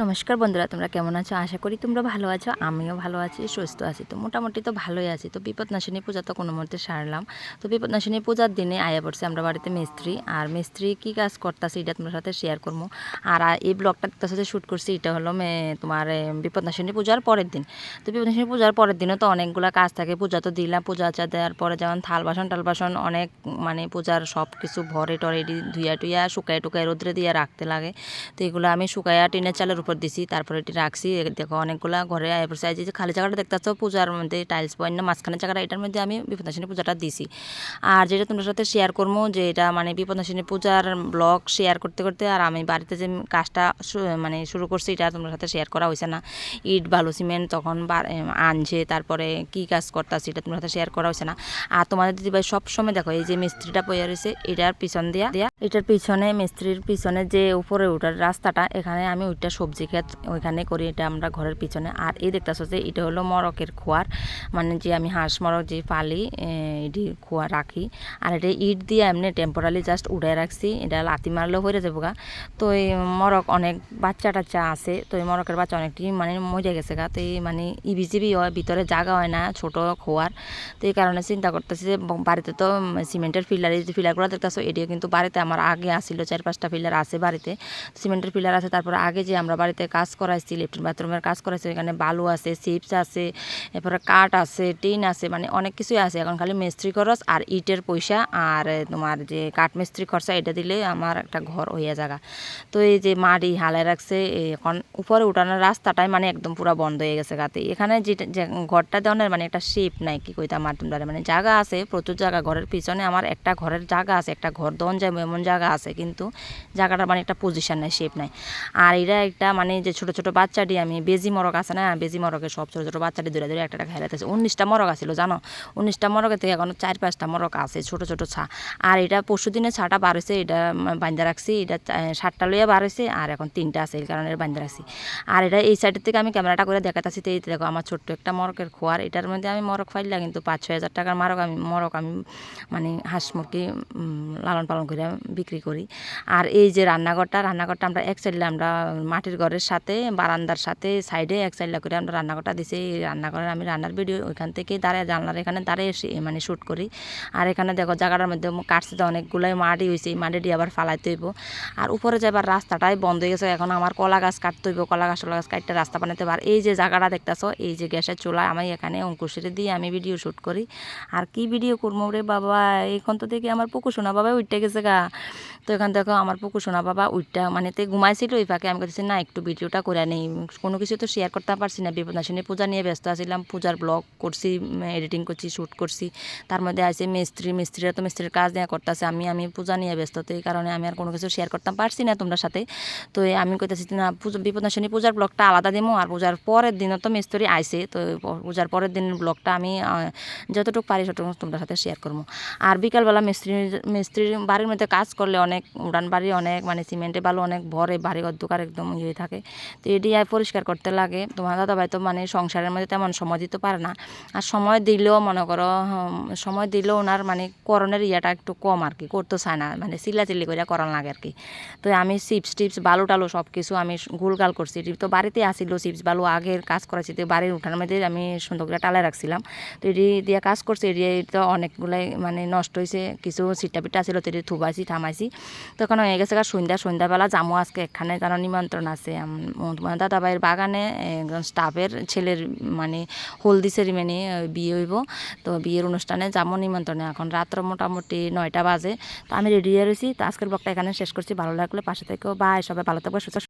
নমস্কার বন্ধুরা, তোমরা কেমন আছো? আশা করি তোমরা ভালো আছো, আমিও ভালো আছি, সুস্থ আছি। তো মোটামুটি তো ভালোই আছি। তো বিপদনাশিনী পূজা তো কোনো মধ্যে সারলাম। তো বিপদনাশিনী পূজার দিনে আয়া পড়ছে আমরা বাড়িতে মিস্ত্রি, আর মিস্ত্রি কী কাজ করতেছে এটা তোমার সাথে শেয়ার করব। আর এই ব্লগটা তার সাথে শ্যুট করছি, এটা হলো মে- তোমার বিপদনাশিনী পূজার পরের দিন। তো বিপদনাশিনী পূজার পরের দিনও তো অনেকগুলো কাজ থাকে। পূজা তো দিলাম, পূজা আচা দেওয়ার পরে যেমন থাল বাসন, টাল বাসন অনেক মানে পূজার সব কিছু ভরে টরে ধুইয়া টুইয়া শুকায় টুকায় রোদ্রে দিয়ে রাখতে লাগে। তো এগুলো আমি শুকাইয়া টিনের চালের উপর দিছি, তারপরে এটি রাখছি। দেখো অনেকগুলা ঘরে আয় যে খালি জায়গাটা দেখতে পূজার মধ্যে টাইলস পয়েন্ট না মাঝখানে জায়গাটা, এটার মধ্যে আমি বিপদনাশিনী পূজাটা দিছি। আর যেটা তোমার সাথে শেয়ার করব, যে এটা মানে বিপদনাশিনী পূজার ব্লগ শেয়ার করতে করতে আর আমি বাড়িতে যে কাজটা মানে শুরু করছি, এটা তোমার সাথে শেয়ার করা হয়েছে না। ইট, বালু, সিমেন্ট তখন আনছে, তারপরে কি কাজ করতেছি, এটা তোমার সাথে শেয়ার করা হয়েছে না। আর তোমাদের দিদিভাই সবসময় দেখো, এই যে মিস্ত্রিটা বইয়া রয়েছে, এটার পিছন দিয়া দিয়া এটার পিছনে, মিস্ত্রির পিছনে যে উপরে ওঠার রাস্তাটা, এখানে আমি ওইটা সবজি ক্ষেত ওইখানে করি, এটা আমরা ঘরের পিছনে। আর এই দেখতেছো যে, এটা হলো মরকের খোয়ার। মানে যে আমি হাঁস মরক যে পালি এটি খোয়া রাখি। আর এটা ইট দিয়ে এমনি টেম্পোরালি জাস্ট উড়াই রাখছি। এটা লাতি মারলেও হয়ে যাব গা। তো এই মরক অনেক বাচ্চা টাচ্চা আছে। তো এই মরকের বাচ্চা অনেকটি মানে মরে গেছে গা। তো এই মানে ইবিজিবি হয়, ভিতরে জায়গা হয় না, ছোট খোয়ার। তো এই কারণে চিন্তা করতেছি যে বাড়িতে তো সিমেন্টের ফিলার এই যে ফিলারগুলো দেখতেছো, এটিও কিন্তু বাড়িতে আমার আগে আসছিল চার পাঁচটা ফিলার আছে বাড়িতে। সিমেন্টের ফিলার আছে, তারপর আগে যে আমরা বাড়িতে কাজ করাইছি লেট্রিন বাথরুমের কাজ করাইছি, এখানে বালু আছে চিপস আছে, এরপরে কাঠ আছে টিন আছে মানে অনেক কিছুই আছে। এখন খালি মিস্ত্রি খরচ আর ইটের পয়সা আর তোমার যে কাঠ মিস্ত্রি খরচা, এটা দিলে আমার একটা ঘর হইয়া জায়গা তো এই যে মাটি হালে রাখছে এখন উপরে উঠানোর রাস্তাটাই মানে একদম পুরো বন্ধ হয়ে গেছে গাতে। এখানে যে ঘরটা দেওয়ার মানে একটা শেপ নাই, কি কইতাম আর তোমরা মানে জায়গা আছে, প্রচুর জায়গা ঘরের পিছনে আমার একটা ঘরের জায়গা আছে, একটা ঘর দন যাবে এমন জায়গা আছে, কিন্তু জায়গাটার মানে একটা পজিশন নাই শেপ নাই। আর এরা একটা মানে যে ছোট ছোট বাচ্চাটি আমি বেজি মরক আছে না, বেজি মরকে সব ছোট ছোট বাচ্চাটি ধরে ধরে একটা একটা খেলাতেছে উনিশটা মরক আছিল, জানো? উনিশটা মরকের থেকে এখন চার পাঁচটা মরক আছে ছোট ছোট ছা। আর এটা পরশু দিনে ছাটা বার এটা বান্ধা রাখছি, এটা সাতটা লইয়া বার হয়েছে, আর এখন তিনটা আছে এই কারণে বান্ধা রাখছি। আর এটা এই সাইডের থেকে আমি ক্যামেরাটা করে দেখাতেছি তো এই দেখো আমার ছোট্ট একটা মরকের খোয়ার, এটার মধ্যে আমি মরক ফাইলা কিন্তু পাঁচ ছয় হাজার টাকার মরক আমি মরক আমি মানে হাঁস মুরগি লালন পালন করে বিক্রি করি। আর এই যে রান্নাঘরটা রান্নাঘরটা আমরা এক সাইডে আমরা মাটির ঘরের সাথে, বারান্দার সাথে সাইডে এক সাইডে করে আমরা রান্নাঘরটা দিছি। এই রান্নাঘরের আমি রান্নার ভিডিও ওইখান থেকে দাঁড়িয়ে, জানলার এখানে দাঁড়িয়ে এসে মানে শ্যুট করি। আর এখানে দেখো জায়গাটার মধ্যে কাটছে তো অনেকগুলোই মাটি হয়েছে এই মাটিটি আবার ফালাইতে হইব। আর উপরে যাবার রাস্তাটাই বন্ধ হয়ে গেছে, এখন আমার কলা গাছ কাটতে হইব, কলা গাছ টলা গাছ কাটতে রাস্তা বানাতে আর এই যে জায়গাটা দেখতেছো, এই যে গ্যাসের চুলা আমি এখানে অঙ্কুশিরে দিয়ে আমি ভিডিও শ্যুট করি। আর কি ভিডিও করব রে বাবা? এইখান তো দেখি আমার পুকু শোনা বাবা উঠতে গেছে গা। তো এখান দেখো আমার পুকু শোনা বাবা উঠটা মানে তে ঘুমাইছিল ওই ফাঁকে আমি বলছি না, একটু ভিডিওটা করে নেই। কোনো কিছু তো শেয়ার করতে পারছি না। বিপদাসিনী পূজা নিয়ে ব্যস্ত আছিলাম। পূজার ব্লগ করছি এডিটিং করছি শ্যুট করছি। তার মধ্যে আছে মিস্ত্রি, মিস্ত্রিরা তো মিস্ত্রির কাজ নিয়ে করতেছে। আমি আমি পূজা নিয়ে ব্যস্ত, তো এই কারণে আমি আর কোনো কিছু শেয়ার করতে পারছি না তোমরা সাথে। তো আমি কইতেছি না, পুজো বিপদাসিনী পূজার ব্লগটা আলাদা দিমো। আর পূজার পরের দিনও তো মিস্ত্রি আইসে তো পূজার পরের দিনের ব্লগটা আমি যতটুকু পারি ততটুকু তোমরা সাথে শেয়ার করব আর বিকালবেলা মিস্ত্রি, মিস্ত্রির বাড়ির মধ্যে কাজ করলে অনেক উড়ান বাড়ি, অনেক মানে সিমেন্টে বালু, অনেক ভরে বাড়ি অধ্যকার একদম ইয়ে থাকে। তো এটি পরিষ্কার করতে লাগে। তোমার দাদা ভাই তো মানে সংসারের মধ্যে তেমন সময় দিতে পারে না। আর সময় দিলেও মনে করো সময় দিলেও ওনার মানে করণের ইয়েটা একটু কম আর কি করতে চায় না। মানে চিল্লাচিল্লি করে করান লাগে আর কি। তো আমি চিপস টিপস, বালু টালু সব কিছু আমি গুলগাল করছি। তো বাড়িতে আসিল, চিপস, বালু আগের কাজ করেছি তো বাড়ির উঠানের মধ্যে আমি সুন্দর করে টালে রাখছিলাম। তো এটি দিয়ে কাজ করছি, এটি তো অনেকগুলাই মানে নষ্ট হয়েছে কিছু সিটা পিটা ছিল, তো এটি থুবাইছি, থামাইছি। তখন হয়ে গেছে কার সন্ধ্যা, সন্ধ্যাবেলা যামো আজকে এখানে কারণ নিমন্ত্রণ আছে। দাদা ভাইয়ের বাগানে একজন স্টাফের ছেলের মানে হলদি সেরিমনি বিয়ে হইব। তো বিয়ের অনুষ্ঠানে যাব নিমন্ত্রণে। এখন রাত্র মোটামুটি নয়টা বাজে। তো আমি রেডি হয়ে রয়েছি তো আজকের ব্লগটা এখানে শেষ করছি। ভালো লাগলে পাশে থেকেও। বা সবাই ভালো থাকবে, সুস্থ